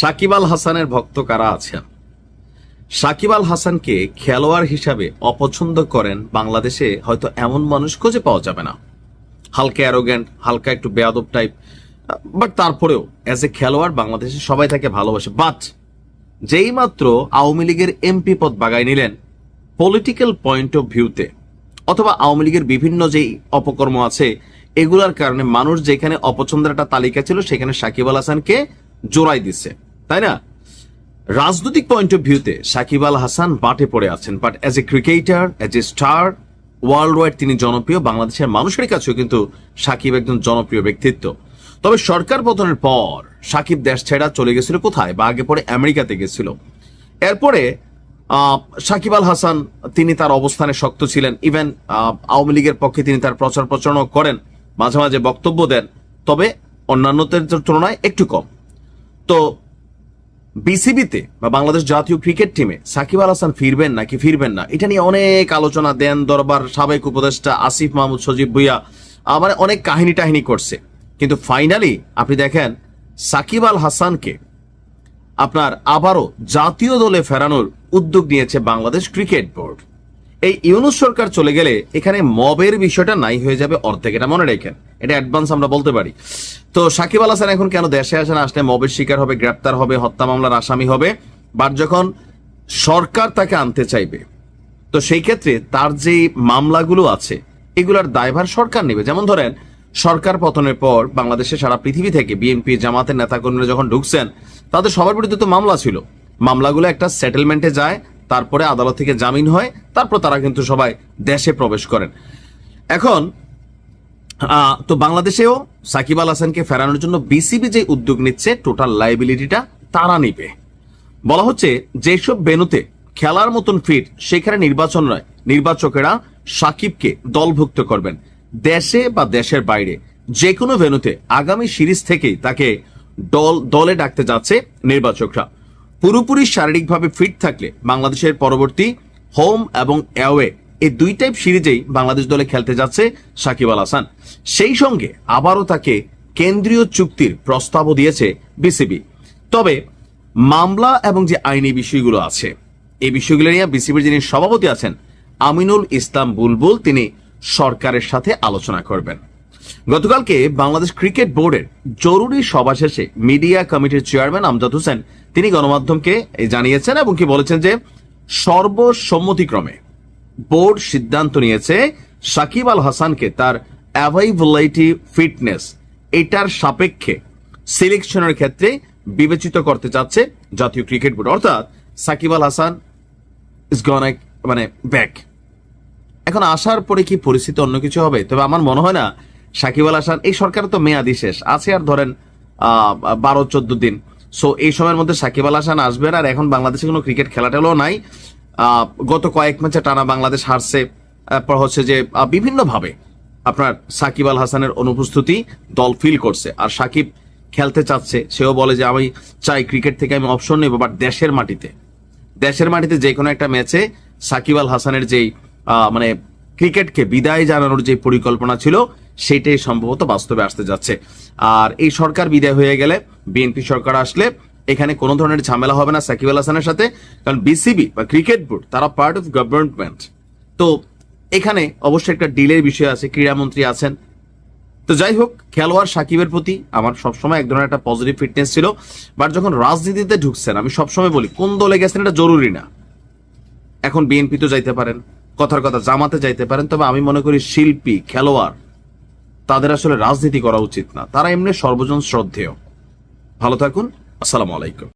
সাকিব আল হাসানের ভক্ত কারা আছেন? সাকিব আল হাসানকে খেলোয়াড় হিসাবে অপছন্দ করেন বাংলাদেশে হয়তো এমন মানুষ খুঁজে পাওয়া যাবে না। হালকা অ্যারোগ্যান্ট হালকা একটু বেয়াদব টাইপ বাট তারপরেও অ্যাজ এ খেলোয়াড় বাংলাদেশে সবাই তাকে ভালোবাসে। বাট যেই মাত্র আওয়ামী লীগের এমপি পদ বাগাই নিলেন পলিটিক্যাল পয়েন্ট অফ ভিউতে অথবা আওয়ামী লীগের বিভিন্ন যেই অপকর্ম আছে এগুলার কারণে মানুষ যেখানে অপছন্দের একটা তালিকা ছিল, সেখানে সাকিব আল হাসানকে জোড়াই দিচ্ছে তাই না? রাজনৈতিক পয়েন্ট অফ ভিউতে সাকিব আল হাসান বাটে পড়ে আছেন। But as a cricketer as a star worldwide তিনি জনপ্রিয়, বাংলাদেশের মানুষের কাছেও কিন্তু সাকিব একজন জনপ্রিয় ব্যক্তিত্ব। তবে সরকার পতনের পর সাকিব দেশ ছেড়া চলে গেছিল কোথায়? বা আগে পরে আমেরিকাতে গেছিল। এরপরে সাকিব আল হাসান, তিনি তার অবস্থানে শক্ত ছিলেন। ইভেন আওয়ামী লীগের পক্ষে তিনি তার প্রচার প্রচারণা করেন। মাঝে মাঝে বক্তব্য দেন, তবে অন্যান্যদের তুলনায় একটু কম। তো বিসিবিতে বা বাংলাদেশ জাতীয় ক্রিকেট টিমে সাকিব আল হাসান ফিরবেন নাকি ফিরবেন না, এটা নিয়ে অনেক আলোচনা দেন দরবার সাবেক উপদেষ্টা আসিফ মাহমুদ সজীব ভুইয়া। মানে অনেক কাহিনী টাহিনী করছে। কিন্তু ফাইনালি আপনি দেখেন, সাকিব আল হাসানকে আপনার আবারও জাতীয় দলে ফেরানোর উদ্যোগ নিয়েছে বাংলাদেশ ক্রিকেট বোর্ড। এই ইউনুস সরকার চলে গেলে এখানে মবের বিষয়টা নাই হয়ে যাবে অর্ধেক, এটা মনে রেখেন। এটা অ্যাডভান্স আমরা বলতে পারি। তো সাকিব আল হাসান এখন কেন দেশে আসেন আসলে মবের শিকার হবে, গ্রেপ্তার হবে, হত্যা মামলার আসামি হবে। বাট যখন সরকার তাকে আনতে চাইবে, তো সেই ক্ষেত্রে তার যে মামলাগুলো আছে, এগুলার দায়ভার সরকার নেবে। যেমন ধরেন, সরকার পতনের পর বাংলাদেশে সারা পৃথিবী থেকে বিএনপি, জামাতের নেতাকর্মীরা যখন ঢুকছেন, তাদের সবার বিরুদ্ধে তো মামলা ছিল। মামলাগুলো একটা সেটেলমেন্টে যায় তারপরে আদালত থেকে জামিন হয়, তারপর তারা কিন্তু সবাই দেশে প্রবেশ করেন। এখন তো বাংলাদেশেও সাকিব আল হাসানকে ফেরানোর জন্য বিসিবি যে উদ্যোগ নিচ্ছে টোটাল লাইবিলিটিটা তারা নিবে। বলা হচ্ছে, যেসব বেনুতে খেলার মতন ফিট সেখানে নির্বাচন নয়, নির্বাচকেরা সাকিবকে দলভুক্ত করবেন, দেশে বা দেশের বাইরে। যে কোনো ভেনুতে আগামী সিরিজ থেকেই তাকে দল, দলে ডাকতে যাচ্ছে নির্বাচকরা। পুরোপুরি শারীরিকভাবে ফিট থাকলে বাংলাদেশের পরবর্তী হোম এবং অ্যাওয়ে এই দুই টাইপ সিরিজেই বাংলাদেশ দলে খেলতে যাচ্ছে সাকিব আল হাসান। সেই সঙ্গে আবারও তাকে কেন্দ্রীয় চুক্তির প্রস্তাবও দিয়েছে বিসিবি। তবে মামলা এবং যে আইনি বিষয়গুলো আছে, এই বিষয়গুলো নিয়ে বিসিবির যিনি সভাপতি আছেন, আমিনুল ইসলাম বুলবুল, তিনি সরকারের সাথে আলোচনা করবেন। গতকালকে বাংলাদেশ ক্রিকেট বোর্ডের জরুরি সভা শেষে মিডিয়া কমিটির চেয়ারম্যান আমজাদ হোসেন, তিনি গণমাধ্যমকে জানিয়েছেন এবং কি বলেছেন যে সর্বসম্মতিক্রমে বোর্ড সিদ্ধান্ত নিয়েছে সাকিব আল হাসানকে তার অ্যাভাইভেলাইটি ফিটনেস এটার সাপেক্ষে সিলেকশনের ক্ষেত্রে বিবেচিত করতে চাচ্ছে জাতীয় ক্রিকেট বোর্ড। অর্থাৎ সাকিব আল হাসান ইজ গন মানে ব্যাক এখন আসার পরে কি পরিস্থিতি অন্য কিছু হবে? তবে আমার মনে হয় না সাকিব আল হাসান, এই সরকারের তো মেয়াদি শেষ, আছে আর ধরেন বারো, চোদ্দ দিন। সো এই সময়ের মধ্যে সাকিব আল হাসান আসবেন, আর এখন বাংলাদেশে কোনো ক্রিকেট খেলাটেলও নাই। গত কয়েক ম্যাচে টানা বাংলাদেশ হারছে, তারপর হচ্ছে যে বিভিন্নভাবে আপনার সাকিব আল হাসানের অনুপস্থিতি দল ফিল করছে। আর সাকিব খেলতে চাচ্ছে, সেও বলে যে, আমি চাই ক্রিকেট থেকে আমি অপশন নেব বাট দেশের মাটিতে। দেশের মাটিতে যে কোনো একটা ম্যাচে সাকিব আল হাসানের যেই মানে ক্রিকেটকে বিদায় জানানোর যে পরিকল্পনা ছিল সেটাই সম্ভবত বাস্তবে আসতে যাচ্ছে। আর এই সরকার বিদায় হয়ে গেলে বিএনপি সরকার আসলে এখানে কোনো ধরনের ঝামেলা হবে না সাকিব আল হাসানের সাথে, কারণ বিসিবি বা ক্রিকেট বোর্ড, তারা পার্ট অফ গভর্নমেন্ট তো এখানে অবশ্যই একটা ডিলের বিষয় আছে, ক্রীড়ামন্ত্রী আছেন। তো যাই হোক, খেলোয়াড় সাকিবের প্রতি আমার সবসময় এক ধরনের একটা পজিটিভ ফিটনেস ছিল। বাট যখন রাজনীতিতে ঢুকছেন, আমি সবসময় বলি, কোন দলে গেছেন এটা জরুরি না। এখন বিএনপি তো যাইতে পারেন, কথার কথা জামাতে যাইতে পারেন, তবে আমি মনে করি শিল্পী, খেলোয়াড় তাদের আসলে রাজনীতি করা উচিত না। তারা এমনি সর্বজন শ্রদ্ধেয়। ভালো থাকুন। আসসালামু আলাইকুম।